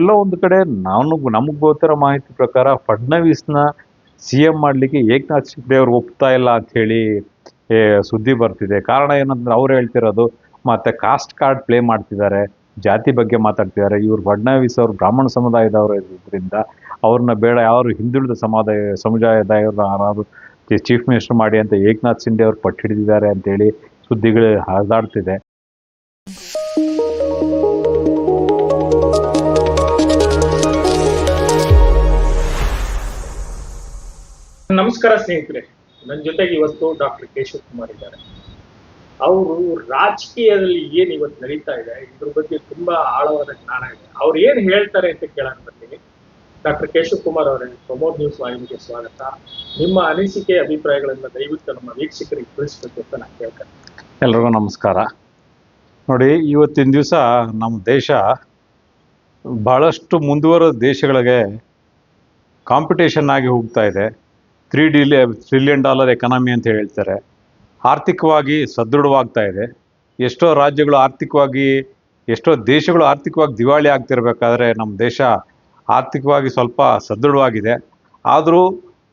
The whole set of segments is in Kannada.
ಎಲ್ಲೋ ಒಂದು ಕಡೆ ನಾನು ನಮಗೆ ಗೊತ್ತಿರೋ ಮಾಹಿತಿ ಪ್ರಕಾರ ಫಡ್ನವೀಸ್ನ ಸಿ ಎಂ ಮಾಡಲಿಕ್ಕೆ ಏಕನಾಥ್ ಶಿಂದೆ ಅವರು ಒಪ್ತಾ ಇಲ್ಲ ಅಂತ ಹೇಳಿ ಸುದ್ದಿ ಬರ್ತಿದೆ. ಕಾರಣ ಏನಂದ್ರೆ ಅವ್ರು ಹೇಳ್ತಿರೋದು ಮತ್ತೆ ಕಾಸ್ಟ್ ಕಾರ್ಡ್ ಪ್ಲೇ ಮಾಡ್ತಿದ್ದಾರೆ, ಜಾತಿ ಬಗ್ಗೆ ಮಾತಾಡ್ತಿದ್ದಾರೆ. ಇವರು ಫಡ್ನವೀಸ್ ಅವರು ಬ್ರಾಹ್ಮಣ ಸಮುದಾಯದವರು ಇದ್ರಿಂದ ಅವ್ರನ್ನ ಬೇಡ, ಯಾರು ಹಿಂದುಳಿದ ಸಮುದಾಯ ಸಮುದಾಯದವ್ರನ್ನ ಯಾರಾದ್ರು ಚೀಫ್ ಮಿನಿಸ್ಟರ್ ಮಾಡಿ ಅಂತ ಏಕನಾಥ್ ಶಿಂದೆ ಅವರು ಪಟ್ಟು ಹಿಡಿದಿದ್ದಾರೆ ಅಂತೇಳಿ ಸುದ್ದಿಗಳು ಹರಿದಾಡ್ತಿದೆ. ನಮಸ್ಕಾರ ಸ್ನೇಹಿತರೆ ನನ್ನ ಜೊತೆಗೆ ಇವತ್ತು ಡಾಕ್ಟರ್ ಕೇಶವ್ ಕುಮಾರ್ ಇದ್ದಾರೆ. ಅವರು ರಾಜಕೀಯದಲ್ಲಿ ಏನ್ ಇವತ್ತು ನಡೀತಾ ಇದೆ, ಇದ್ರ ಬಗ್ಗೆ ತುಂಬಾ ಆಳವಾದ ಜ್ಞಾನ ಇದೆ. ಅವ್ರು ಏನ್ ಹೇಳ್ತಾರೆ ಅಂತ ಕೇಳಕ್ ಬರ್ತೀನಿ ಡಾಕ್ಟರ್ ಕೇಶವ್ ಕುಮಾರ್ ಅವರೇ, ಪ್ರಮೋದ್ ನ್ಯೂಸ್ ವಾಹಿನಿಗೆ ಸ್ವಾಗತ. ನಿಮ್ಮ ಅನಿಸಿಕೆ, ಅಭಿಪ್ರಾಯಗಳನ್ನ ದಯವಿಟ್ಟು ನಮ್ಮ ವೀಕ್ಷಕರಿಗೆ ತಿಳಿಸ್ಬೇಕು ಅಂತ ನಾನು ಕೇಳ್ತೇನೆ. ಎಲ್ರಿಗೂ ನಮಸ್ಕಾರ. ನೋಡಿ, ಇವತ್ತಿನ ದಿವಸ ನಮ್ಮ ದೇಶ ಬಹಳಷ್ಟು ಮುಂದುವರೆದ ದೇಶಗಳಿಗೆ ಕಾಂಪಿಟೇಷನ್ ಆಗಿ ಹೋಗ್ತಾ ಇದೆ. ತ್ರೀ ಡಿಲಿ ಟ್ರಿಲಿಯನ್ ಡಾಲರ್ ಎಕನಾಮಿ ಅಂತ ಹೇಳ್ತಾರೆ. ಆರ್ಥಿಕವಾಗಿ ಸದೃಢವಾಗ್ತಾ ಇದೆ. ಎಷ್ಟೋ ರಾಜ್ಯಗಳು ಆರ್ಥಿಕವಾಗಿ ಎಷ್ಟೋ ದೇಶಗಳು ಆರ್ಥಿಕವಾಗಿ ದಿವಾಳಿ ಆಗ್ತಿರ್ಬೇಕಾದ್ರೆ ನಮ್ಮ ದೇಶ ಆರ್ಥಿಕವಾಗಿ ಸ್ವಲ್ಪ ಸದೃಢವಾಗಿದೆ. ಆದರೂ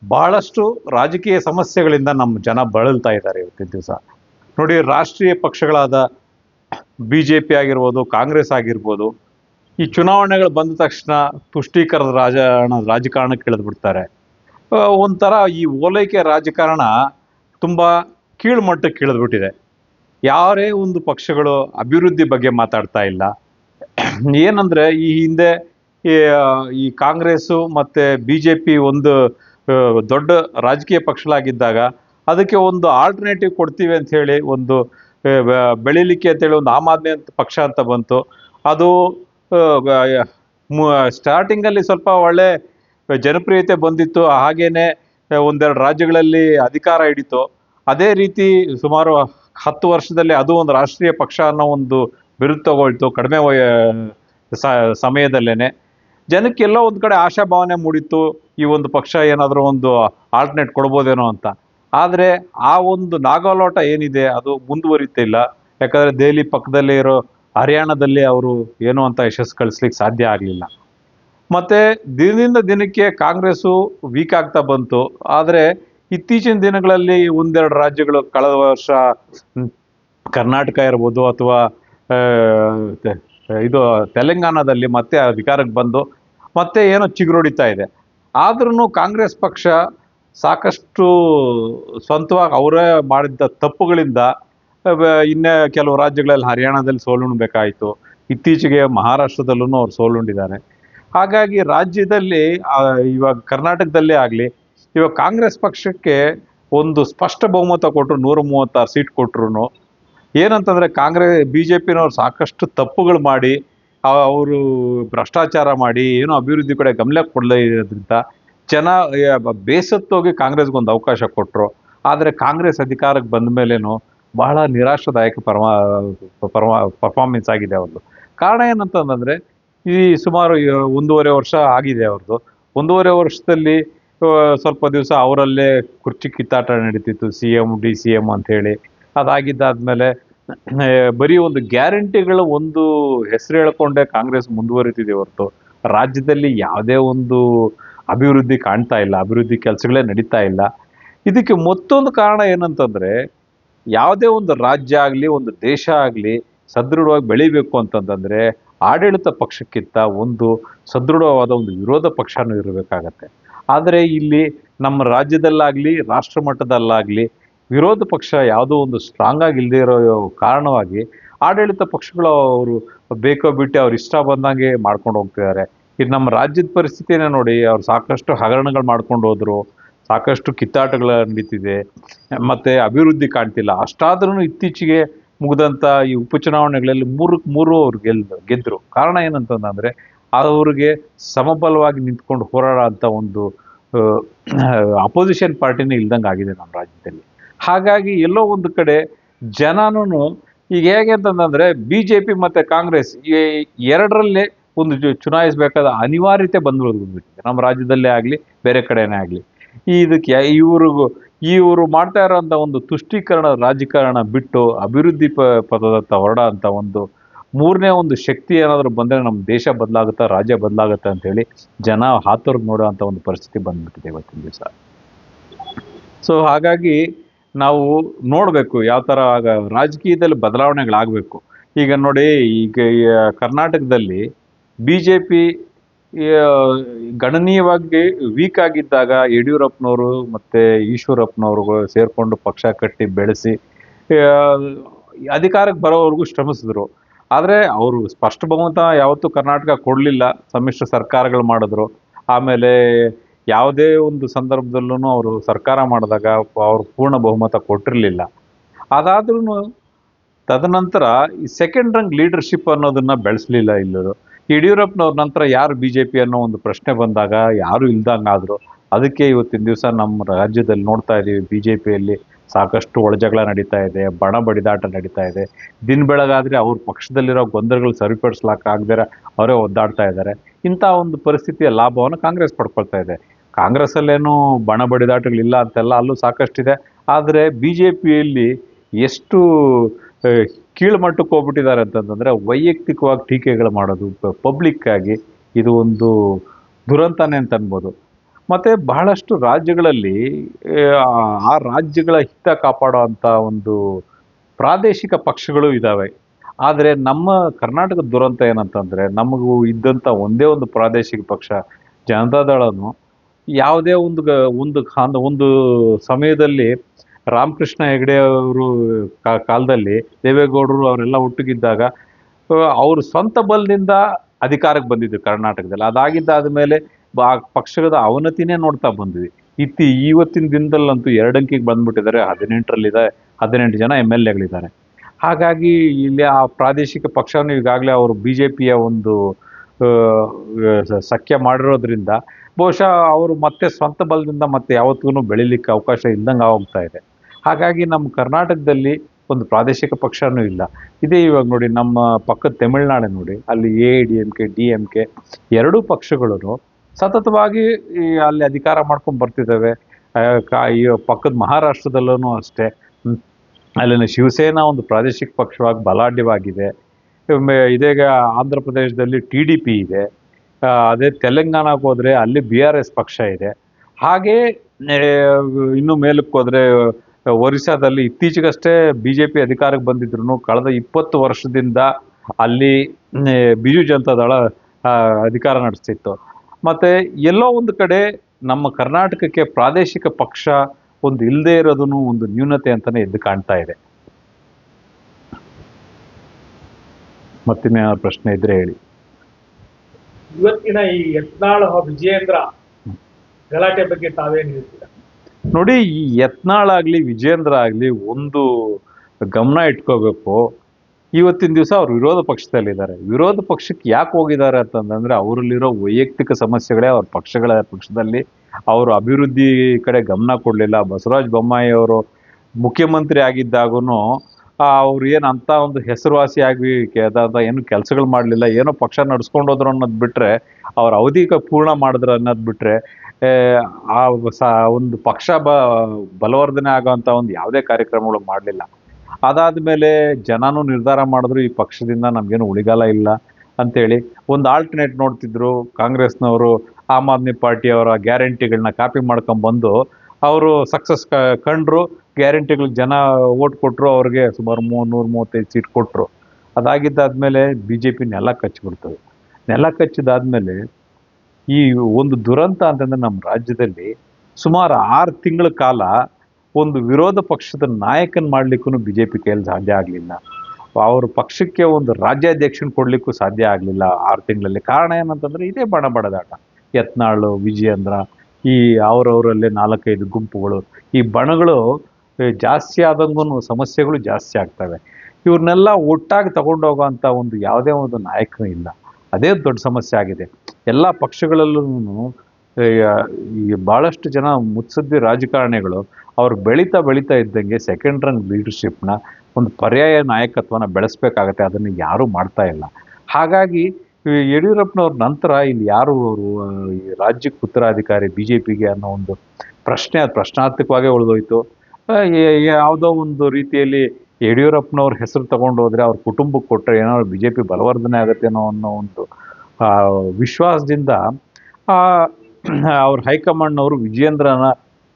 ಬಹಳಷ್ಟು ರಾಜಕೀಯ ಸಮಸ್ಯೆಗಳಿಂದ ನಮ್ಮ ಜನ ಬಳಲ್ತಾ ಇದ್ದಾರೆ ಇವತ್ತಿನ ದಿವಸ. ನೋಡಿ ರಾಷ್ಟ್ರೀಯ ಪಕ್ಷಗಳಾದ ಬಿ ಜೆ ಪಿ ಆಗಿರ್ಬೋದು ಕಾಂಗ್ರೆಸ್ ಆಗಿರ್ಬೋದು ಈ ಚುನಾವಣೆಗಳು ಬಂದ ತಕ್ಷಣ ತುಷ್ಟೀಕರದ ರಾಜ ರಾಜಕಾರಣಕ್ಕೆ ಇಳಿದು ಬಿಡ್ತಾರೆ ಆ, ಒಂಥರ ಈ ಓಲೈಕೆ ರಾಜಕಾರಣ ತುಂಬ ಕೀಳ್ಮಟ್ಟಕ್ಕೆ ಇಳಿದ್ಬಿಟ್ಟಿದೆ. ಯಾರೇ ಒಂದು ಪಕ್ಷಗಳು ಅಭಿವೃದ್ಧಿ ಬಗ್ಗೆ ಮಾತಾಡ್ತಾ ಇಲ್ಲ. ಏನಂದ್ರೆ ಈ ಹಿಂದೆ ಈ, ಕಾಂಗ್ರೆಸ್ಸು ಮತ್ತೆ ಬಿ ಜೆ ಪಿ ಒಂದು ದೊಡ್ಡ ರಾಜಕೀಯ ಪಕ್ಷಗಳಾಗಿದ್ದಾಗ ಅದಕ್ಕೆ ಒಂದು ಆಲ್ಟರ್ನೇಟಿವ್ ಕೊಡ್ತೀವಿ ಅಂತ ಹೇಳಿ ಒಂದು ಬೆಳಿಲಿಕ್ಕೆ ಅಂತೇಳಿ ಒಂದು ಆಮ್ ಆದ್ಮಿ ಅಂತ ಪಕ್ಷ ಅಂತ ಬಂತು. ಅದು ಸ್ಟಾರ್ಟಿಂಗಲ್ಲಿ ಸ್ವಲ್ಪ ಒಳ್ಳೆ ಜನಪ್ರಿಯತೆ ಬಂದಿತ್ತು. ಹಾಗೇನೆ ಒಂದೆರಡು ರಾಜ್ಯಗಳಲ್ಲಿ ಅಧಿಕಾರ ಹಿಡಿತು. ಅದೇ ರೀತಿ ಸುಮಾರು ಹತ್ತು ವರ್ಷದಲ್ಲಿ ಅದು ಒಂದು ರಾಷ್ಟ್ರೀಯ ಪಕ್ಷ ಅನ್ನೋ ಒಂದು ಬಿರುದು ತಗೊಳ್ತು ಕಡಿಮೆ ವಯ ಸಮಯದಲ್ಲೇನೆ. ಜನಕ್ಕೆಲ್ಲೋ ಒಂದು ಕಡೆ ಆಶಾಭಾವನೆ ಮೂಡಿತ್ತು, ಈ ಒಂದು ಪಕ್ಷ ಏನಾದರೂ ಒಂದು ಆಲ್ಟರ್ನೇಟ್ ಕೊಡ್ಬೋದೇನೋ ಅಂತ. ಆದರೆ ಆ ಒಂದು ನಾಗಾಲೋಟ ಏನಿದೆ, ಅದು ಮುಂದುವರಿತಿಲ್ಲ ಯಾಕಂದರೆ ದೆಹಲಿ ಪಕ್ಕದಲ್ಲೇ ಇರೋ ಹರಿಯಾಣದಲ್ಲಿ ಅವರು ಏನೋ ಅಂತ ಯಶಸ್ಸು ಕಳಿಸ್ಲಿಕ್ಕೆ ಸಾಧ್ಯ ಆಗಲಿಲ್ಲ. ಮತ್ತೆ ದಿನದಿಂದ ದಿನಕ್ಕೆ ಕಾಂಗ್ರೆಸ್ಸು ವೀಕ್ ಆಗ್ತಾ ಬಂತು. ಆದರೆ ಇತ್ತೀಚಿನ ದಿನಗಳಲ್ಲಿ ಒಂದೆರಡು ರಾಜ್ಯಗಳು ಕಳೆದ ವರ್ಷ ಕರ್ನಾಟಕ ಇರ್ಬೋದು ಅಥವಾ ಇದು ತೆಲಂಗಾಣದಲ್ಲಿ ಮತ್ತೆ ಅಧಿಕಾರಕ್ಕೆ ಬಂದು ಮತ್ತೆ ಏನೋ ಚಿಗುರೊಡಿತಾ ಇದೆ. ಆದ್ರೂ ಕಾಂಗ್ರೆಸ್ ಪಕ್ಷ ಸಾಕಷ್ಟು ಸ್ವಂತವಾಗಿ ಅವರೇ ಮಾಡಿದ್ದ ತಪ್ಪುಗಳಿಂದ ಇನ್ನೇ ಕೆಲವು ರಾಜ್ಯಗಳಲ್ಲಿ ಹರಿಯಾಣದಲ್ಲಿ ಸೋಲುಣ್ಬೇಕಾಯಿತು. ಇತ್ತೀಚೆಗೆ ಮಹಾರಾಷ್ಟ್ರದಲ್ಲೂ ಅವ್ರು ಸೋಲುಂಡಿದ್ದಾರೆ. ಹಾಗಾಗಿ ರಾಜ್ಯದಲ್ಲಿ ಇವಾಗ ಕರ್ನಾಟಕದಲ್ಲೇ ಆಗಲಿ, ಇವಾಗ ಕಾಂಗ್ರೆಸ್ ಪಕ್ಷಕ್ಕೆ ಒಂದು ಸ್ಪಷ್ಟ ಬಹುಮತ ಕೊಟ್ಟರು ನೂರ ಮೂವತ್ತಾರು ಸೀಟ್ ಕೊಟ್ರು ಏನಂತಂದರೆ ಕಾಂಗ್ರೆಸ್ ಬಿ ಜೆ ಪಿನವ್ರು ಸಾಕಷ್ಟು ತಪ್ಪುಗಳು ಮಾಡಿ ಅವರು ಭ್ರಷ್ಟಾಚಾರ ಮಾಡಿ, ಏನೋ ಅಭಿವೃದ್ಧಿ ಕಡೆ ಗಮನ ಕೊಡಲೇ ಇರೋದ್ರಿಂದ ಜನ ಬೇಸತ್ತೋಗಿ ಕಾಂಗ್ರೆಸ್ಗೊಂದು ಅವಕಾಶ ಕೊಟ್ಟರು ಆದರೆ ಕಾಂಗ್ರೆಸ್ ಅಧಿಕಾರಕ್ಕೆ ಬಂದ ಮೇಲೇನು ಬಹಳ ನಿರಾಶಾದಾಯಕ ಪರಮ, ಪರ್ಮ ಪರ್ಫಾರ್ಮೆನ್ಸ್ ಆಗಿದೆ ಅವರು ಕಾರಣ ಏನಂತಂದ್ರೆ ಈ ಸುಮಾರು ಒಂದೂವರೆ ವರ್ಷ ಆಗಿದೆ ಅವ್ರದ್ದು ಒಂದೂವರೆ ವರ್ಷದಲ್ಲಿ ಸ್ವಲ್ಪ ದಿವಸ ಅವರಲ್ಲೇ ಕುರ್ಚಿ ಕಿತ್ತಾಟ ನಡೀತಿತ್ತು, C M, D C M ಅಂತ ಹೇಳಿ. ಅದಾಗಿದ್ದಾದ್ಮೇಲೆ ಬರೀ ಒಂದು ಗ್ಯಾರಂಟಿಗಳ ಒಂದು ಹೆಸರು ಹೇಳ್ಕೊಂಡೆ ಕಾಂಗ್ರೆಸ್ ಮುಂದುವರಿತಿದೆ ಹೊರತು. ರಾಜ್ಯದಲ್ಲಿ ಯಾವುದೇ ಒಂದು ಅಭಿವೃದ್ಧಿ ಕಾಣ್ತಾ ಇಲ್ಲ, ಅಭಿವೃದ್ಧಿ ಕೆಲಸಗಳೇ ನಡೀತಾ ಇಲ್ಲ. ಇದಕ್ಕೆ ಮತ್ತೊಂದು ಕಾರಣ ಏನಂತಂದ್ರೆ, ಯಾವುದೇ ಒಂದು ರಾಜ್ಯ ಆಗಲಿ, ಒಂದು ದೇಶ ಆಗಲಿ, ಸದೃಢವಾಗಿ ಬೆಳೀಬೇಕು ಅಂತಂತಂದ್ರೆ ಆಡಳಿತ ಪಕ್ಷಕ್ಕಿಂತ ಒಂದು ಸದೃಢವಾದ ಒಂದು ವಿರೋಧ ಪಕ್ಷನೂ ಇರಬೇಕಾಗತ್ತೆ. ಆದರೆ ಇಲ್ಲಿ ನಮ್ಮ ರಾಜ್ಯದಲ್ಲಾಗಲಿ, ರಾಷ್ಟ್ರ ಮಟ್ಟದಲ್ಲಾಗಲಿ ವಿರೋಧ ಪಕ್ಷ ಯಾವುದೋ ಒಂದು ಸ್ಟ್ರಾಂಗ್ ಆಗಿ ಇಲ್ಲದೆ ಇರೋ ಕಾರಣವಾಗಿ ಆಡಳಿತ ಪಕ್ಷಗಳು ಅವರು ಬೇಕೋ ಬಿಟ್ಟು ಅವ್ರು ಇಷ್ಟ ಬಂದಂಗೆ ಮಾಡ್ಕೊಂಡು ಹೋಗ್ತಿದ್ದಾರೆ. ಇದು ನಮ್ಮ ರಾಜ್ಯದ ಪರಿಸ್ಥಿತಿನೇ ನೋಡಿ ಅವ್ರು ಸಾಕಷ್ಟು ಹಗರಣಗಳು ಮಾಡ್ಕೊಂಡು ಹೋದರು, ಸಾಕಷ್ಟು ಕಿತ್ತಾಟಗಳು ನಡೀತಿದೆ. ಮತ್ತೆ ಅಭಿವೃದ್ಧಿ ಕಾಣ್ತಿಲ್ಲ. ಅಷ್ಟಾದ್ರೂ ಇತ್ತೀಚೆಗೆ ಮುಗಿದಂಥ ಈ ಉಪಚುನಾವಣೆಗಳಲ್ಲಿ ಮೂರಕ್ಕೆ ಮೂರು ಅವ್ರು ಗೆಲ್ಲು ಗೆದ್ದರು ಕಾರಣ ಏನಂತಂದರೆ, ಅವರಿಗೆ ಸಮಬಲವಾಗಿ ನಿಂತ್ಕೊಂಡು ಹೋರಾಡೋ ಅಂತ ಒಂದು ಅಪೋಸಿಷನ್ ಪಾರ್ಟಿನೇ ಇಲ್ದಂಗೆ ಆಗಿದೆ ನಮ್ಮ ರಾಜ್ಯದಲ್ಲಿ. ಹಾಗಾಗಿ ಎಲ್ಲೋ ಒಂದು ಕಡೆ ಜನನೂ ಈಗ ಹೇಗೆ ಅಂತಂದರೆ ಬಿ ಜೆ ಪಿ ಮತ್ತು ಕಾಂಗ್ರೆಸ್ ಈ ಎರಡರಲ್ಲೇ ಒಂದು ಚುನಾಯಿಸಬೇಕಾದ ಅನಿವಾರ್ಯತೆ ಬಂದು ಬಂದ್ಬಿಟ್ಟಿದೆ ನಮ್ಮ ರಾಜ್ಯದಲ್ಲೇ ಆಗಲಿ, ಬೇರೆ ಕಡೆನೇ ಆಗಲಿ. ಇದಕ್ಕೆ ಇವ್ರಿಗೂ ಇವರು ಮಾಡ್ತಾ ಇರೋಂಥ ಒಂದು ತುಷ್ಟೀಕರಣ ರಾಜಕಾರಣ ಬಿಟ್ಟು ಅಭಿವೃದ್ಧಿ ಪ ಪದದತ್ತ ಹೊರಡೋ ಅಂತ ಒಂದು ಮೂರನೇ ಒಂದು ಶಕ್ತಿ ಏನಾದರೂ ಬಂದರೆ ನಮ್ಮ ದೇಶ ಬದಲಾಗುತ್ತಾ, ರಾಜ್ಯ ಬದಲಾಗುತ್ತೆ ಅಂತೇಳಿ ಜನ ಹಾತೊರ್ಗೆ ನೋಡೋವಂಥ ಒಂದು ಪರಿಸ್ಥಿತಿ ಬಂದ್ಬಿಟ್ಟಿದೆ ಇವತ್ತಿನ ದಿವಸ. ಸೊ ಹಾಗಾಗಿ ನಾವು ನೋಡಬೇಕು ಯಾವ ಥರ ಆಗ ರಾಜಕೀಯದಲ್ಲಿ ಬದಲಾವಣೆಗಳಾಗಬೇಕು. ಈಗ ನೋಡಿ, ಈಗ ಕರ್ನಾಟಕದಲ್ಲಿ ಬಿ ಜೆ ಪಿ ಗಣನೀಯವಾಗಿ ವೀಕ್ ಆಗಿದ್ದಾಗ ಯಡಿಯೂರಪ್ಪನವರು ಮತ್ತು ಈಶ್ವರಪ್ಪನವ್ರು ಸೇರಿಕೊಂಡು ಪಕ್ಷ ಕಟ್ಟಿ ಬೆಳೆಸಿ ಅಧಿಕಾರಕ್ಕೆ ಬರೋವರೆಗೂ ಶ್ರಮಿಸಿದ್ರು. ಆದರೆ ಅವರು ಸ್ಪಷ್ಟ ಬಹುಮತ ಯಾವತ್ತೂ ಕರ್ನಾಟಕ ಕೊಡಲಿಲ್ಲ. ಸಮ್ಮಿಶ್ರ ಸರ್ಕಾರಗಳು ಮಾಡಿದ್ರು. ಆಮೇಲೆ ಯಾವುದೇ ಒಂದು ಸಂದರ್ಭದಲ್ಲೂ ಅವರು ಸರ್ಕಾರ ಮಾಡಿದಾಗ ಅವರು ಪೂರ್ಣ ಬಹುಮತ ಕೊಟ್ಟಿರಲಿಲ್ಲ. ಅದಾದ್ರೂ ತದನಂತರ ಈ ಸೆಕೆಂಡ್ ರಂಗ್ ಲೀಡರ್ಶಿಪ್ ಅನ್ನೋದನ್ನ ಬೆಳೆಸಲಿಲ್ಲ ಇಲ್ಲರು. ಯಡಿಯೂರಪ್ಪನವ್ರ ನಂತರ ಯಾರು ಬಿ ಜೆ ಪಿ ಅನ್ನೋ ಒಂದು ಪ್ರಶ್ನೆ ಬಂದಾಗ ಯಾರು ಇಲ್ದಂಗಾದ್ರು ಅದಕ್ಕೆ ಇವತ್ತಿನ ದಿವಸ ನಮ್ಮ ರಾಜ್ಯದಲ್ಲಿ ನೋಡ್ತಾ ಇದ್ದೀವಿ ಬಿ ಜೆ ಪಿಯಲ್ಲಿ ಸಾಕಷ್ಟು ಒಳಜಗಳ ನಡೀತಾ ಇದೆ, ಬಣ ಬಡಿದಾಟ ನಡೀತಾ ಇದೆ. ದಿನ ಬೆಳಗಾದ್ರೆ ಅವ್ರ ಪಕ್ಷದಲ್ಲಿರೋ ಗೊಂದಲಗಳು ಸರಿಪಡಿಸ್ಲಾಕಾಗ್ದಿರ ಅವರೇ ಒದ್ದಾಡ್ತಾ ಇದ್ದಾರೆ ಇಂಥ ಒಂದು ಪರಿಸ್ಥಿತಿಯ ಲಾಭವನ್ನು ಕಾಂಗ್ರೆಸ್ ಪಡ್ಕೊಳ್ತಾ ಇದೆ. ಕಾಂಗ್ರೆಸ್ಸಲ್ಲೇನು ಬಣ ಬಡಿದಾಟಗಳಿಲ್ಲ ಅಂತೆಲ್ಲ ಅಲ್ಲೂ ಸಾಕಷ್ಟಿದೆ. ಆದರೆ ಬಿ ಜೆ ಪಿಯಲ್ಲಿ ಎಷ್ಟು ಕೀಳ್ಮಟ್ಟಕ್ಕೆ ಹೋಗ್ಬಿಟ್ಟಿದ್ದಾರೆ ಅಂತಂತಂದರೆ ವೈಯಕ್ತಿಕವಾಗಿ ಟೀಕೆಗಳು ಮಾಡೋದು ಪಬ್ಲಿಕ್ ಆಗಿ ಇದು ಒಂದು ದುರಂತನೇ ಅಂತ ಅನ್ಬೋದು. ಮತ್ತು ಬಹಳಷ್ಟು ರಾಜ್ಯಗಳಲ್ಲಿ ಆ, ರಾಜ್ಯಗಳ ಹಿತ ಕಾಪಾಡೋ ಅಂಥ ಒಂದು ಪ್ರಾದೇಶಿಕ ಪಕ್ಷಗಳು ಇದ್ದಾವೆ ಆದರೆ ನಮ್ಮ ಕರ್ನಾಟಕದ ದುರಂತ ಏನಂತಂದರೆ ನಮಗೂ ಇದ್ದಂಥ ಒಂದೇ ಒಂದು ಪ್ರಾದೇಶಿಕ ಪಕ್ಷ ಜನತಾದಳನು ಯಾವುದೇ ಒಂದು ಒಂದು ಒಂದು ಸಮಯದಲ್ಲಿ ರಾಮಕೃಷ್ಣ ಹೆಗಡೆ ಅವರು ಕಾಲದಲ್ಲಿ ದೇವೇಗೌಡರು ಅವರೆಲ್ಲ ಒಟ್ಟಿಗಿದ್ದಾಗ ಅವರು ಸ್ವಂತ ಬಲದಿಂದ ಅಧಿಕಾರಕ್ಕೆ ಬಂದಿದ್ದು ಕರ್ನಾಟಕದಲ್ಲಿ. ಅದಾಗಿದ್ದಾದ ಮೇಲೆ ಆ ಪಕ್ಷದ ಅವನತಿನೇ ನೋಡ್ತಾ ಬಂದ್ವಿ ಇತ್ತಿ ಇವತ್ತಿನ ದಿನದಲ್ಲಂತೂ ಎರಡಂಕಿಗೆ ಬಂದ್ಬಿಟ್ಟಿದ್ದಾರೆ. ಹದಿನೆಂಟರಲ್ಲಿದೆ, ಹದಿನೆಂಟು ಜನ ಎಂ ಎಲ್ ಎಗಳಿದ್ದಾರೆ. ಹಾಗಾಗಿ ಇಲ್ಲಿ ಆ ಪ್ರಾದೇಶಿಕ ಪಕ್ಷವನ್ನು ಈಗಾಗಲೇ ಅವರು ಬಿ ಜೆ ಪಿಯ ಒಂದು ಸಖ್ಯ ಮಾಡಿರೋದ್ರಿಂದ ಬಹುಶಃ ಅವರು ಮತ್ತೆ ಸ್ವಂತ ಬಲದಿಂದ ಮತ್ತೆ ಯಾವತ್ತಿಗೂ ಬೆಳಿಲಿಕ್ಕೆ ಅವಕಾಶ ಇಲ್ದಂಗೆ ಹೋಗ್ತಾ ಇದೆ. ಹಾಗಾಗಿ ನಮ್ಮ ಕರ್ನಾಟಕದಲ್ಲಿ ಒಂದು ಪ್ರಾದೇಶಿಕ ಪಕ್ಷನೂ ಇಲ್ಲ. ಇದೇ ಇವಾಗ ನೋಡಿ ನಮ್ಮ ಪಕ್ಕದ ತಮಿಳ್ನಾಡು ನೋಡಿ, ಅಲ್ಲಿ A D M K, D M K ಎರಡೂ ಪಕ್ಷಗಳು ಸತತವಾಗಿ ಅಲ್ಲಿ ಅಧಿಕಾರ ಮಾಡ್ಕೊಂಡು ಬರ್ತಿದ್ದಾವೆ. ಪಕ್ಕದ ಮಹಾರಾಷ್ಟ್ರದಲ್ಲೂ ಅಷ್ಟೇ. ಅಲ್ಲಿನ ಶಿವಸೇನಾ ಒಂದು ಪ್ರಾದೇಶಿಕ ಪಕ್ಷವಾಗಿ ಬಲಾಢ್ಯವಾಗಿದೆ. ಇದೀಗ ಆಂಧ್ರ ಪ್ರದೇಶದಲ್ಲಿ ಟಿ ಡಿ ಪಿ ಇದೆ. ಅದೇ ತೆಲಂಗಾಣಕ್ಕೆ ಹೋದರೆ ಅಲ್ಲಿ ಬಿ ಆರ್ ಎಸ್ ಪಕ್ಷ ಇದೆ. ಹಾಗೇ ಇನ್ನು ಮೇಲಕ್ಕೆ ಹೋದರೆ ಒರಿಸ್ಸಾದಲ್ಲಿ ಇತ್ತೀಚೆಗಷ್ಟೇ ಬಿ ಜೆ ಪಿ ಅಧಿಕಾರಕ್ಕೆ ಬಂದಿದ್ರು ಕಳೆದ ಇಪ್ಪತ್ತು ವರ್ಷದಿಂದ ಅಲ್ಲಿ ಬಿಜು ಜನತಾದಳ ಅಧಿಕಾರ ನಡೆಸ್ತಿತ್ತು. ಮತ್ತು ಎಲ್ಲೋ ಒಂದು ಕಡೆ ನಮ್ಮ ಕರ್ನಾಟಕಕ್ಕೆ ಪ್ರಾದೇಶಿಕ ಪಕ್ಷ ಒಂದು ಇಲ್ಲದೇ ಇರೋದನ್ನು ಒಂದು ನ್ಯೂನತೆ ಅಂತಲೇ ಎದ್ದು ಕಾಣ್ತಾ ಇದೆ. ಮತ್ತಿನ್ನೇನಾದ್ರು ಪ್ರಶ್ನೆ ಇದ್ರೆ ಹೇಳಿ. ಇವತ್ತಿನ ಈ ಯತ್ನಾಳ್ ವಿಜಯೇಂದ್ರ ಗಲಾಟೆ ಬಗ್ಗೆ ತಾವೇನು ಹೇಳ್ತೀರಾ? ನೋಡಿ, ಈ ಯತ್ನಾಳ್ ಆಗ್ಲಿ ವಿಜೇಂದ್ರ ಆಗಲಿ ಒಂದು ಗಮನ ಇಟ್ಕೋಬೇಕು. ಇವತ್ತಿನ ದಿವಸ ಅವ್ರು ವಿರೋಧ ಪಕ್ಷದಲ್ಲಿದ್ದಾರೆ. ವಿರೋಧ ಪಕ್ಷಕ್ಕೆ ಯಾಕೆ ಹೋಗಿದ್ದಾರೆ ಅಂತಂದ್ರೆ, ಅವರಲ್ಲಿರೋ ವೈಯಕ್ತಿಕ ಸಮಸ್ಯೆಗಳೇ ಅವ್ರ ಪಕ್ಷಗಳ ಪಕ್ಷದಲ್ಲಿ. ಅವರು ಅಭಿವೃದ್ಧಿ ಕಡೆ ಗಮನ ಕೊಡಲಿಲ್ಲ. ಬಸವರಾಜ ಬೊಮ್ಮಾಯಿ ಅವರು ಮುಖ್ಯಮಂತ್ರಿ ಆಗಿದ್ದಾಗೂ ಅವ್ರು ಏನು ಅಂತ ಒಂದು ಹೆಸರುವಾಸಿಯಾಗಿ ಆಗಿ ಏನು ಕೆಲಸಗಳು ಮಾಡಲಿಲ್ಲ, ಏನೋ ಪಕ್ಷ ನಡ್ಸ್ಕೊಂಡು ಹೋದ್ರು ಅನ್ನೋದು ಬಿಟ್ಟರೆ ಅವ್ರ ಅವಧಿ ಕ- ಪೂರ್ಣ ಮಾಡಿದ್ರು ಅನ್ನೋದು ಬಿಟ್ರೆ ಆ, ಸ ಒಂದು ಪಕ್ಷ ಬ ಬಲವರ್ಧನೆ ಆಗೋವಂಥ ಒಂದು ಯಾವುದೇ ಕಾರ್ಯಕ್ರಮಗಳು ಮಾಡಲಿಲ್ಲ. ಅದಾದ ಮೇಲೆ ಜನನೂ ನಿರ್ಧಾರ ಮಾಡಿದ್ರು ಈ ಪಕ್ಷದಿಂದ ನಮಗೇನು ಉಳಿಗಾಲ ಇಲ್ಲ ಅಂತೇಳಿ. ಒಂದು ಆಲ್ಟರ್ನೇಟ್ ನೋಡ್ತಿದ್ರು ಕಾಂಗ್ರೆಸ್ನವರು ಆಮ್ ಆದ್ಮಿ ಪಾರ್ಟಿಯವರ ಗ್ಯಾರಂಟಿಗಳನ್ನ ಕಾಪಿ ಮಾಡ್ಕೊಂಬಂದು ಅವರು ಸಕ್ಸಸ್ ಕಂಡ್ರು ಗ್ಯಾರಂಟಿಗಳಿಗೆ ಜನ ಓಟ್ ಕೊಟ್ಟರು ಅವ್ರಿಗೆ ಸುಮಾರು ಮೂನ್ನೂರು ಮೂವತ್ತೈದು ಸೀಟ್ ಕೊಟ್ಟರು ಅದಾಗಿದ್ದಾದ್ಮೇಲೆ ಬಿ ಜೆ ಪಿ ನೆಲ ಕಚ್ಚಿಬಿಡ್ತದೆ ನೆಲ ಕಚ್ಚಿದಾದ್ಮೇಲೆ ಈ ಒಂದು ದುರಂತ ಅಂತಂದ್ರೆ ನಮ್ಮ ರಾಜ್ಯದಲ್ಲಿ ಸುಮಾರು ಆರು ತಿಂಗಳ ಕಾಲ ಒಂದು ವಿರೋಧ ಪಕ್ಷದ ನಾಯಕನ ಮಾಡ್ಲಿಕ್ಕೂ ಬಿ ಜೆ ಪಿ ಕೈಯಲ್ಲಿ ಸಾಧ್ಯ ಆಗಲಿಲ್ಲ. ಅವ್ರ ಪಕ್ಷಕ್ಕೆ ಒಂದು ರಾಜ್ಯಾಧ್ಯಕ್ಷನ ಕೊಡಲಿಕ್ಕೂ ಸಾಧ್ಯ ಆಗಲಿಲ್ಲ ಆರು ತಿಂಗಳಲ್ಲಿ. ಕಾರಣ ಏನಂತಂದ್ರೆ ಇದೇ ಬಣ ಬಡದಾಟ. ಯತ್ನಾಳು, ವಿಜಯೇಂದ್ರ, ಈ ಅವರವರಲ್ಲೇ ನಾಲ್ಕೈದು ಗುಂಪುಗಳು, ಈ ಬಣಗಳು ಜಾಸ್ತಿ ಆದಂಗೂ ಸಮಸ್ಯೆಗಳು ಜಾಸ್ತಿ ಆಗ್ತವೆ. ಇವ್ರನ್ನೆಲ್ಲ ಒಟ್ಟಾಗಿ ತಗೊಂಡೋಗೋ ಅಂಥ ಒಂದು ಯಾವುದೇ ಒಂದು ನಾಯಕನೂ ಇಲ್ಲ. ಅದೇ ದೊಡ್ಡ ಸಮಸ್ಯೆ ಆಗಿದೆ. ಎಲ್ಲ ಪಕ್ಷಗಳಲ್ಲೂ ಈ ಭಾಳಷ್ಟು ಜನ ಮುತ್ಸದ್ದಿ ರಾಜಕಾರಣಿಗಳು ಅವ್ರು ಬೆಳೀತಾ ಬೆಳೀತಾ ಇದ್ದಂಗೆ ಸೆಕೆಂಡ್ ರನ್ ಲೀಡರ್ಶಿಪ್ನ ಒಂದು ಪರ್ಯಾಯ ನಾಯಕತ್ವನ ಬೆಳೆಸ್ಬೇಕಾಗತ್ತೆ ಅದನ್ನು ಯಾರೂ ಮಾಡ್ತಾ ಇಲ್ಲ. ಹಾಗಾಗಿ ಯಡಿಯೂರಪ್ಪನವ್ರ ನಂತರ ಇಲ್ಲಿ ಯಾರು ಅವರು ಈ ರಾಜ್ಯಕ್ಕೆ ಉತ್ತರಾಧಿಕಾರಿ ಬಿ ಜೆ ಪಿಗೆ ಅನ್ನೋ ಒಂದು ಪ್ರಶ್ನೆ ಅದು ಪ್ರಶ್ನಾರ್ಥಕವಾಗೇ ಉಳಿದೋಯ್ತು. ಯಾವುದೋ ಒಂದು ರೀತಿಯಲ್ಲಿ ಯಡಿಯೂರಪ್ಪನವ್ರ ಹೆಸರು ತಗೊಂಡು ಹೋದರೆ ಅವ್ರ ಕುಟುಂಬಕ್ಕೆ ಕೊಟ್ಟರೆ ಏನೋ ಬಿ ಜೆ ಪಿ ಬಲವರ್ಧನೆ ಆಗುತ್ತೆ ಅನ್ನೋ ಒಂದು ಆ, ವಿಶ್ವಾಸದಿಂದ ಅವ್ರ ಹೈಕಮಾಂಡ್ನವರು ವಿಜೇಂದ್ರನ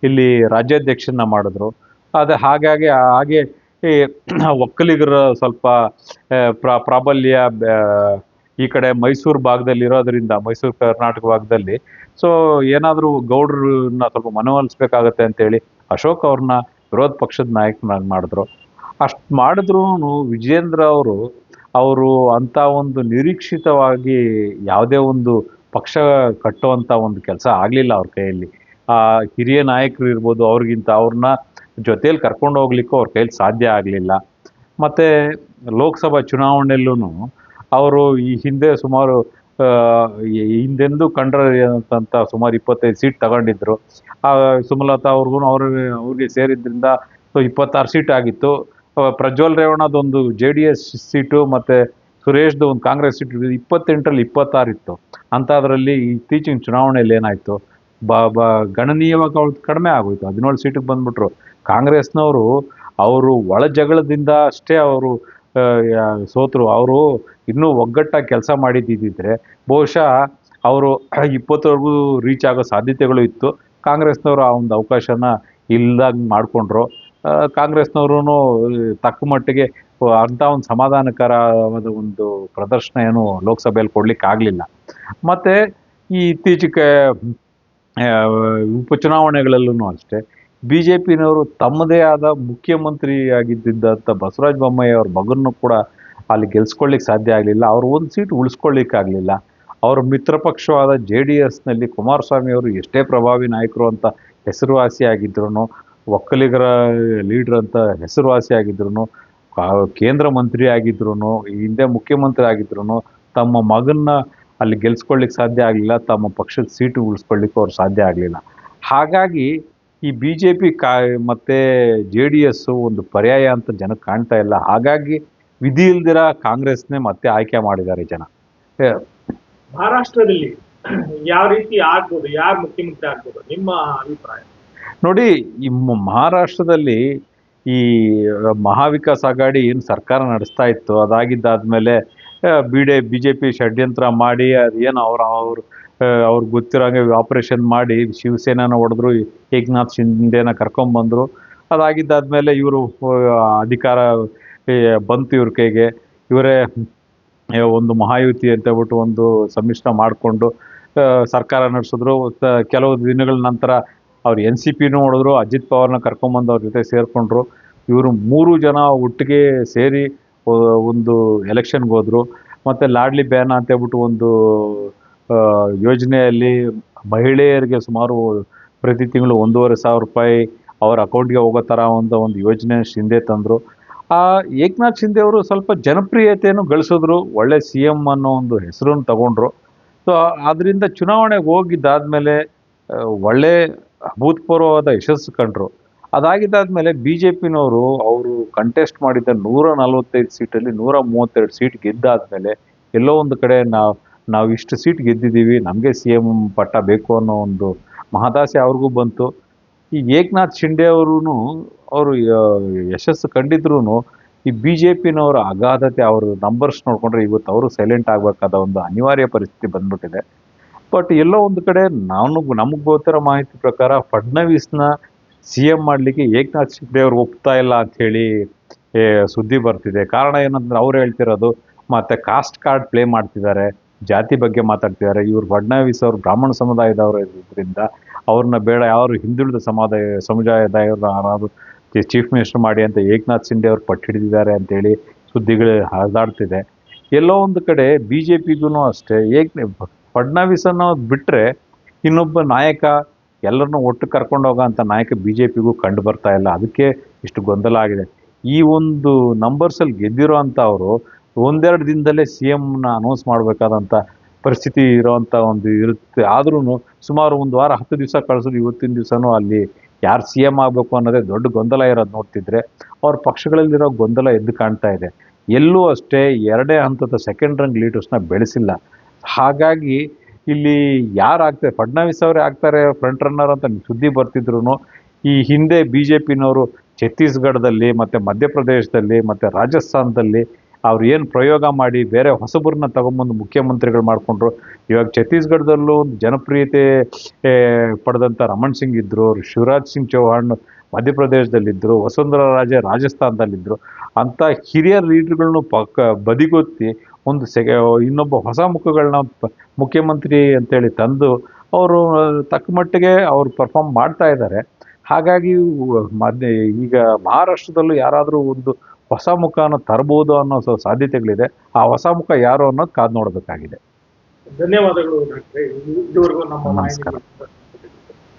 ಇಲ್ಲಿ ರಾಜ್ಯಾಧ್ಯಕ್ಷನ ಮಾಡಿದ್ರು. ಅದು ಹಾಗಾಗಿ ಹಾಗೆ ಈ ಒಕ್ಕಲಿಗರ ಸ್ವಲ್ಪ ಪ್ರಾಬಲ್ಯ ಈ ಕಡೆ ಮೈಸೂರು ಭಾಗದಲ್ಲಿ ಇರೋದ್ರಿಂದ ಮೈಸೂರು ಕರ್ನಾಟಕ ಭಾಗದಲ್ಲಿ. ಸೊ ಏನಾದರೂ ಗೌಡ್ರನ್ನ ಸ್ವಲ್ಪ ಮನವೊಲಿಸ್ಬೇಕಾಗತ್ತೆ ಅಂತೇಳಿ ಅಶೋಕ್ ಅವ್ರನ್ನ ವಿರೋಧ ಪಕ್ಷದ ನಾಯಕನಾಗಿ ಮಾಡಿದ್ರು. ಅಷ್ಟು ಮಾಡಿದ್ರು ವಿಜೇಂದ್ರ ಅವರು ಅವರು ಅಂತ ಒಂದು ನಿರೀಕ್ಷಿತವಾಗಿ ಯಾವುದೇ ಒಂದು ಪಕ್ಷ ಕಟ್ಟುವಂಥ ಒಂದು ಕೆಲಸ ಆಗಲಿಲ್ಲ ಅವ್ರ ಕೈಯಲ್ಲಿ. ಆ ಹಿರಿಯ ನಾಯಕರು ಇರ್ಬೋದು ಅವ್ರಿಗಿಂತ ಅವ್ರನ್ನ ಜೊತೇಲಿ ಕರ್ಕೊಂಡು ಹೋಗ್ಲಿಕ್ಕೂ ಅವ್ರ ಕೈಯಲ್ಲಿ ಸಾಧ್ಯ ಆಗಲಿಲ್ಲ. ಮತ್ತು ಲೋಕಸಭಾ ಚುನಾವಣೆಯಲ್ಲೂ ಅವರು ಈ ಹಿಂದೆ ಸುಮಾರು ಹಿಂದೆಂದು ಕಂಡ್ರಂತ ಸುಮಾರು ಇಪ್ಪತ್ತೈದು ಸೀಟ್ ತಗೊಂಡಿದ್ರು. ಆ, ಸುಮಲತಾ ಅವ್ರಿಗೂ ಅವ್ರ ಅವ್ರಿಗೆ ಸೇರಿದ್ರಿಂದ ಸೊ ಇಪ್ಪತ್ತಾರು ಸೀಟ್ ಆಗಿತ್ತು. ಪ್ರಜ್ವಲ್ ರೇವಣ್ಣದೊಂದು ಜೆ ಡಿ ಎಸ್ ಸೀಟು ಮತ್ತು ಸುರೇಶ್ದು ಒಂದು ಕಾಂಗ್ರೆಸ್ ಸೀಟು ಇಪ್ಪತ್ತೆಂಟರಲ್ಲಿ ಇಪ್ಪತ್ತಾರು ಇತ್ತು. ಅಂಥದ್ರಲ್ಲಿ ಇತ್ತೀಚಿನ ಚುನಾವಣೆಯಲ್ಲಿ ಏನಾಯಿತು? ಬ ಬ, ಗಣನೀಯವಾಗಿ ಕಡಿಮೆ ಆಗೋಯ್ತು. ಹದಿನೇಳು ಸೀಟಿಗೆ ಬಂದ್ಬಿಟ್ರು. ಕಾಂಗ್ರೆಸ್ನವರು ಅವರು ಒಳ ಜಗಳದಿಂದ ಅಷ್ಟೇ ಅವರು ಸೋತರು. ಅವರು ಇನ್ನೂ ಒಗ್ಗಟ್ಟಾಗಿ ಕೆಲಸ ಮಾಡಿದ್ದಿದ್ದರೆ ಬಹುಶಃ ಅವರು ಇಪ್ಪತ್ತವರೆಗೂ ರೀಚ್ ಆಗೋ ಸಾಧ್ಯತೆಗಳು ಇತ್ತು. ಕಾಂಗ್ರೆಸ್ನವರು ಆ ಒಂದು ಅವಕಾಶನ ಇಲ್ದಂಗೆ ಮಾಡಿಕೊಂಡ್ರು. ಕಾಂಗ್ರೆಸ್ನವರು ತಕ್ಕ ಮಟ್ಟಿಗೆ ಅಂಥ ಒಂದು ಸಮಾಧಾನಕರವಾದ ಒಂದು ಪ್ರದರ್ಶನ ಏನು ಲೋಕಸಭೆಯಲ್ಲಿ ಕೊಡ್ಲಿಕ್ಕೆ ಆಗಲಿಲ್ಲ ಮತ್ತು ಈ ಇತ್ತೀಚೆಗೆ ಉಪಚುನಾವಣೆಗಳಲ್ಲೂ ಅಷ್ಟೇ ಬಿ ಜೆ ಪಿನವರು ತಮ್ಮದೇ ಆದ ಮುಖ್ಯಮಂತ್ರಿ ಆಗಿದ್ದಂಥ ಬಸವರಾಜ ಬೊಮ್ಮಾಯಿ ಅವ್ರ ಮಗನ್ನು ಕೂಡ ಅಲ್ಲಿ ಗೆಲ್ಸ್ಕೊಳ್ಳಿಕ್ಕೆ ಸಾಧ್ಯ ಆಗಲಿಲ್ಲ. ಅವ್ರು ಒಂದು ಸೀಟ್ ಉಳಿಸ್ಕೊಳ್ಳಿಕ್ಕಾಗಲಿಲ್ಲ. ಅವ್ರ ಮಿತ್ರ ಪಕ್ಷವಾದ ಜೆ ಡಿ ಎಸ್ನಲ್ಲಿ ಕುಮಾರಸ್ವಾಮಿ ಅವರು ಎಷ್ಟೇ ಪ್ರಭಾವಿ ನಾಯಕರು ಅಂತ ಹೆಸರುವಾಸಿಯಾಗಿದ್ರು ಒಕ್ಕಲಿಗರ ಲೀಡ್ರ್ ಅಂತ ಹೆಸರುವಾಸಿ ಆಗಿದ್ರು ಕೇಂದ್ರ ಮಂತ್ರಿ ಆಗಿದ್ರು ಹಿಂದೆ ಮುಖ್ಯಮಂತ್ರಿ ಆಗಿದ್ರು ತಮ್ಮ ಮಗನ್ನ ಅಲ್ಲಿ ಗೆಲ್ಸ್ಕೊಳ್ಳಿಕ್ಕೆ ಸಾಧ್ಯ ಆಗಲಿಲ್ಲ ತಮ್ಮ ಪಕ್ಷದ ಸೀಟು ಉಳಿಸ್ಕೊಳ್ಳಿಕ್ಕೂ ಅವ್ರು ಸಾಧ್ಯ ಆಗಲಿಲ್ಲ. ಹಾಗಾಗಿ ಈ ಬಿ ಜೆ ಪಿ ಕಾ ಮತ್ತು ಜೆ ಡಿ ಎಸ್ಸು ಒಂದು ಪರ್ಯಾಯ ಅಂತ ಜನಕ್ಕೆ ಕಾಣ್ತಾ ಇಲ್ಲ. ಹಾಗಾಗಿ ವಿಧಿ ಇಲ್ದಿರ ಕಾಂಗ್ರೆಸ್ನೇ ಮತ್ತೆ ಆಯ್ಕೆ ಮಾಡಿದ್ದಾರೆ ಜನ. ಮಹಾರಾಷ್ಟ್ರದಲ್ಲಿ ಯಾವ ರೀತಿ ಆಗ್ಬೋದು ಯಾರು ಮುಖ್ಯಮಂತ್ರಿ ಆಗ್ಬೋದು ನಿಮ್ಮ ಅಭಿಪ್ರಾಯ? ನೋಡಿ, ಈ ಮಹಾರಾಷ್ಟ್ರದಲ್ಲಿ ಈ ಮಹಾವಿಕಾಸ್ ಅಗಾಡಿ ಏನು ಸರ್ಕಾರ ನಡೆಸ್ತಾ ಇತ್ತು, ಅದಾಗಿದ್ದಾದ್ಮೇಲೆ ಬಿ ಡೆ ಬಿ ಜೆ ಪಿ ಷಡ್ಯಂತ್ರ ಮಾಡಿ, ಅದು ಏನು ಅವ್ರ, ಅವ್ರು ಅವ್ರಿಗೆ ಗೊತ್ತಿರೋಂಗೆ ಆಪರೇಷನ್ ಮಾಡಿ ಶಿವಸೇನಾನ ಹೊಡೆದ್ರು, ಏಕನಾಥ್ ಶಿಂದೆನ ಕರ್ಕೊಂಬಂದರು ಅದಾಗಿದ್ದಾದ್ಮೇಲೆ ಇವರು ಅಧಿಕಾರ ಬಂತು ಇವ್ರ ಕೈಗೆ. ಇವರೇ ಒಂದು ಮಹಾಯುತಿ ಅಂತ ಹೇಳ್ಬಿಟ್ಟು ಒಂದು ಸಮ್ಮಿಶ್ರ ಮಾಡಿಕೊಂಡು ಸರ್ಕಾರ ನಡೆಸಿದ್ರು. ಕೆಲವು ದಿನಗಳ ನಂತರ ಅವ್ರು ಎನ್ ಸಿ ಪಿನೂ ಹೊಡೆದ್ರು ಅಜಿತ್ ಪವಾರ್ನ ಕರ್ಕೊಂಬಂದು ಅವ್ರ ಜೊತೆ ಸೇರಿಕೊಂಡ್ರು. ಇವರು ಮೂರು ಜನ ಒಟ್ಟಿಗೆ ಸೇರಿ ಒಂದು ಎಲೆಕ್ಷನ್ಗೆ ಹೋದರು. ಮತ್ತು ಲಾಡ್ಲಿ ಬ್ಯಾನ್ ಅಂತ ಹೇಳ್ಬಿಟ್ಟು ಒಂದು ಯೋಜನೆಯಲ್ಲಿ ಮಹಿಳೆಯರಿಗೆ ಸುಮಾರು ಪ್ರತಿ ತಿಂಗಳು ಒಂದೂವರೆ ಸಾವಿರ ರೂಪಾಯಿ ಅವರ ಅಕೌಂಟ್ಗೆ ಹೋಗೋ ಥರ ಒಂದು ಒಂದು ಯೋಜನೆ ಶಿಂದೆ ತಂದರು. ಆ, ಏಕನಾಥ್ ಶಿಂದೆ ಅವರು ಸ್ವಲ್ಪ ಜನಪ್ರಿಯತೆಯನ್ನು ಗಳಿಸಿದ್ರು. ಒಳ್ಳೆ ಸಿ ಎಂ ಅನ್ನೋ ಒಂದು ಹೆಸರನ್ನು ತಗೊಂಡ್ರು. ಸೊ ಅದರಿಂದ ಚುನಾವಣೆಗೆ ಹೋಗಿದ್ದಾದಮೇಲೆ ಒಳ್ಳೆ ಅಭೂತಪೂರ್ವವಾದ ಯಶಸ್ಸು ಕಂಡ್ರು. ಅದಾಗಿದ್ದಾದ್ಮೇಲೆ ಬಿ ಜೆ ಪಿನವರು ಅವರು ಕಂಟೆಸ್ಟ್ ಮಾಡಿದ ನೂರ ನಲವತ್ತೈದು ಸೀಟಲ್ಲಿ ನೂರ ಮೂವತ್ತೆರಡು ಸೀಟ್ ಗೆದ್ದಾದ್ಮೇಲೆ ಎಲ್ಲೋ ಒಂದು ಕಡೆ ನಾವು ನಾವು ಇಷ್ಟು ಸೀಟ್ ಗೆದ್ದಿದ್ದೀವಿ, ನಮಗೆ ಸಿ ಎಂ ಪಟ್ಟ ಬೇಕು ಅನ್ನೋ ಒಂದು ಮಹದಾಸೆ ಅವ್ರಿಗೂ ಬಂತು. ಈ ಏಕನಾಥ್ ಶಿಂಡೆ ಅವರು ಅವರು ಯಶಸ್ಸು ಕಂಡಿದ್ರು ಈ ಬಿ ಜೆ ಪಿನವರ ಅಗಾಧತೆ ಅವರು ನಂಬರ್ಸ್ ನೋಡಿಕೊಂಡ್ರೆ ಇವತ್ತು ಅವರು ಸೈಲೆಂಟ್ ಆಗಬೇಕಾದ ಒಂದು ಅನಿವಾರ್ಯ ಪರಿಸ್ಥಿತಿ ಬಂದ್ಬಿಟ್ಟಿದೆ. ಬಟ್ ಎಲ್ಲೋ ಒಂದು ಕಡೆ ನಾನು ನಮಗೆ ಗೊತ್ತಿರೋ ಮಾಹಿತಿ ಪ್ರಕಾರ ಫಡ್ನವೀಸ್ನ ಸಿ ಎಂ ಮಾಡಲಿಕ್ಕೆ ಏಕನಾಥ್ ಶಿಂದೆ ಅವ್ರು ಒಪ್ತಾ ಇಲ್ಲ ಅಂಥೇಳಿ ಸುದ್ದಿ ಬರ್ತಿದೆ. ಕಾರಣ ಏನಂದ್ರೆ ಅವ್ರು ಹೇಳ್ತಿರೋದು ಮತ್ತೆ ಕಾಸ್ಟ್ ಕಾರ್ಡ್ ಪ್ಲೇ ಮಾಡ್ತಿದ್ದಾರೆ, ಜಾತಿ ಬಗ್ಗೆ ಮಾತಾಡ್ತಿದ್ದಾರೆ. ಇವ್ರು ಫಡ್ನವೀಸ್ ಅವರು ಬ್ರಾಹ್ಮಣ ಸಮುದಾಯದವರು ಇರೋದ್ರಿಂದ ಅವ್ರನ್ನ ಬೇಡ ಯಾರು ಹಿಂದುಳಿದ ಸಮುದಾಯ ಸಮುದಾಯದವ್ರು ಯಾರಾದ್ರು ಚೀಫ್ ಮಿನಿಸ್ಟರ್ ಮಾಡಿ ಅಂತ ಏಕನಾಥ್ ಶಿಂದೆ ಅವ್ರು ಪಟ್ಟು ಹಿಡಿದಿದ್ದಾರೆ ಅಂತೇಳಿ ಸುದ್ದಿಗಳು ಹರಿದಾಡ್ತಿದೆ. ಎಲ್ಲೋ ಒಂದು ಕಡೆ ಬಿ ಜೆ ಪಿಗೂ ಅಷ್ಟೇ, ಏಕ್ ಫಡ್ನವೀಸ್ ಅನ್ನೋದು ಬಿಟ್ಟರೆ ಇನ್ನೊಬ್ಬ ನಾಯಕ ಎಲ್ಲರನ್ನೂ ಒಟ್ಟು ಕರ್ಕೊಂಡು ಹೋಗೋ ಅಂಥ ನಾಯಕ ಬಿ ಜೆ ಪಿಗೂ ಕಂಡು ಬರ್ತಾ ಇಲ್ಲ. ಅದಕ್ಕೆ ಇಷ್ಟು ಗೊಂದಲ ಆಗಿದೆ. ಈ ಒಂದು ನಂಬರ್ಸಲ್ಲಿ ಗೆದ್ದಿರೋ ಅಂಥ ಅವರು ಒಂದೆರಡು ದಿನದಲ್ಲೇ ಸಿ ಎಮ್ನ ಅನೌನ್ಸ್ ಮಾಡಬೇಕಾದಂಥ ಪರಿಸ್ಥಿತಿ ಇರೋವಂಥ ಒಂದು ಇರುತ್ತೆ. ಆದ್ರೂ ಸುಮಾರು ಒಂದು ವಾರ, ಹತ್ತು ದಿವಸ ಕಳಿಸಿದ್ರು ಇವತ್ತಿನ ದಿವಸನೂ ಅಲ್ಲಿ ಯಾರು ಸಿ ಎಂ ಆಗಬೇಕು ಅನ್ನೋದೇ ದೊಡ್ಡ ಗೊಂದಲ ಇರೋದು ನೋಡ್ತಿದ್ರೆ ಅವ್ರ ಪಕ್ಷಗಳಲ್ಲಿರೋ ಗೊಂದಲ ಎದ್ದು ಕಾಣ್ತಾ ಇದೆ. ಎಲ್ಲೂ ಅಷ್ಟೇ ಎರಡೇ ಹಂತದ ಸೆಕೆಂಡ್ ರಂಗ್ ಲೀಡರ್ಸ್ನ ಬೆಳೆಸಿಲ್ಲ. ಹಾಗಾಗಿ ಇಲ್ಲಿ ಯಾರು ಆಗ್ತಾರೆ? ಫಡ್ನವೀಸ್ ಅವರೇ ಆಗ್ತಾರೆ ಫ್ರಂಟ್ ರನ್ನರ್ ಅಂತ ಸುದ್ದಿ ಬರ್ತಿದ್ರು ಈ ಹಿಂದೆ ಬಿ ಜೆ ಪಿನವರು ಛತ್ತೀಸ್ಗಢದಲ್ಲಿ ಮತ್ತು ಮಧ್ಯಪ್ರದೇಶದಲ್ಲಿ ಮತ್ತು ರಾಜಸ್ಥಾನದಲ್ಲಿ ಅವ್ರು ಏನು ಪ್ರಯೋಗ ಮಾಡಿ ಬೇರೆ ಹೊಸಬರನ್ನ ತಗೊಂಬಂದು ಮುಖ್ಯಮಂತ್ರಿಗಳು ಮಾಡಿಕೊಂಡ್ರು. ಇವಾಗ ಛತ್ತೀಸ್ಗಢದಲ್ಲೂ ಒಂದು ಜನಪ್ರಿಯತೆ ಪಡೆದಂಥ ರಮಣ್ ಸಿಂಗ್ ಇದ್ದರು ಶಿವರಾಜ್ ಸಿಂಗ್ ಚೌಹಾಣ್ ಮಧ್ಯಪ್ರದೇಶದಲ್ಲಿದ್ದರು ವಸುಂಧರಾ ರಾಜೆ ರಾಜಸ್ಥಾನದಲ್ಲಿದ್ದರು ಅಂಥ ಹಿರಿಯ ಲೀಡ್ರ್ಗಳನ್ನೂ ಪಕ್ಕ ಬದಿಗೊತ್ತಿ ಒಂದು ಸೆಗೆ ಇನ್ನೊಬ್ಬ ಹೊಸ ಮುಖಗಳನ್ನ ಮುಖ್ಯಮಂತ್ರಿ ಅಂತೇಳಿ ತಂದು ಅವರು ತಕ್ಕ ಮಟ್ಟಿಗೆ ಅವರು ಪರ್ಫಾರ್ಮ್ ಮಾಡ್ತಾ ಇದ್ದಾರೆ. ಹಾಗಾಗಿ ಮಧ್ಯ ಈಗ ಮಹಾರಾಷ್ಟ್ರದಲ್ಲೂ ಯಾರಾದರೂ ಒಂದು ಹೊಸ ಮುಖನ ತರ್ಬೋದು ಅನ್ನೋ ಸ- ಸಾಧ್ಯತೆಗಳಿದೆ. ಆ ಹೊಸ ಮುಖ ಯಾರು ಅನ್ನೋದು ಕಾದು ನೋಡಬೇಕಾಗಿದೆ. ಧನ್ಯವಾದಗಳು ಡಾಕ್ಟ್ರೆ. ಇದುವರೆಗೂ ನಮ್ಮ ನಮಸ್ಕಾರ.